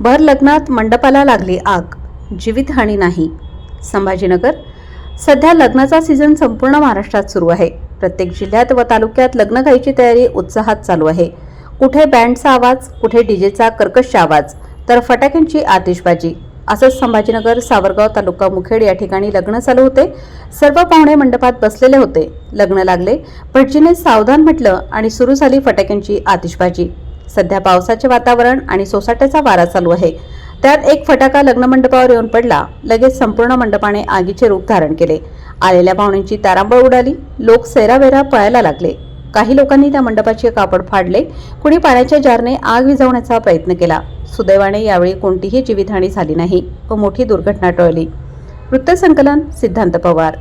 भर लग्नात मंडपाला लागली आग. जीवितहानी नाही. संभाजीनगर. सध्या लग्नाचा सीझन संपूर्ण महाराष्ट्रात सुरू आहे. प्रत्येक जिल्ह्यात व तालुक्यात लग्नघाईची तयारी उत्साहात चालू आहे. कुठे बँडचा आवाज कुठे डीजेचा कर्कश आवाज तर फटाक्यांची आतिषबाजी. असंच संभाजीनगर सावरगाव तालुका मुखेड या ठिकाणी लग्न चालू होते. सर्व पाहुणे मंडपात बसलेले होते. लग्न लागले भटजीने सावधान म्हटलं आणि सुरू झाली फटाक्यांची आतिषबाजी. सध्या पावसाचे वातावरण आणि सोसाट्याचा वारा चालू आहे. त्यात एक फटाका लग्न मंडपावर येऊन पडला. लगेच संपूर्ण मंडपाने आगीचे रूप धारण केले. आलेल्या पाहुण्यांची तारांबळ उडाली. लोक सेरावेरा पळायला लागले. काही लोकांनी त्या मंडपाचे कापड फाडले. कुणी पाण्याच्या जारने आग विझवण्याचा प्रयत्न केला. सुदैवाने यावेळी कोणतीही जीवितहानी झाली नाही. व मोठी दुर्घटना टळली. वृत्तसंकलन सिद्धांत पवार.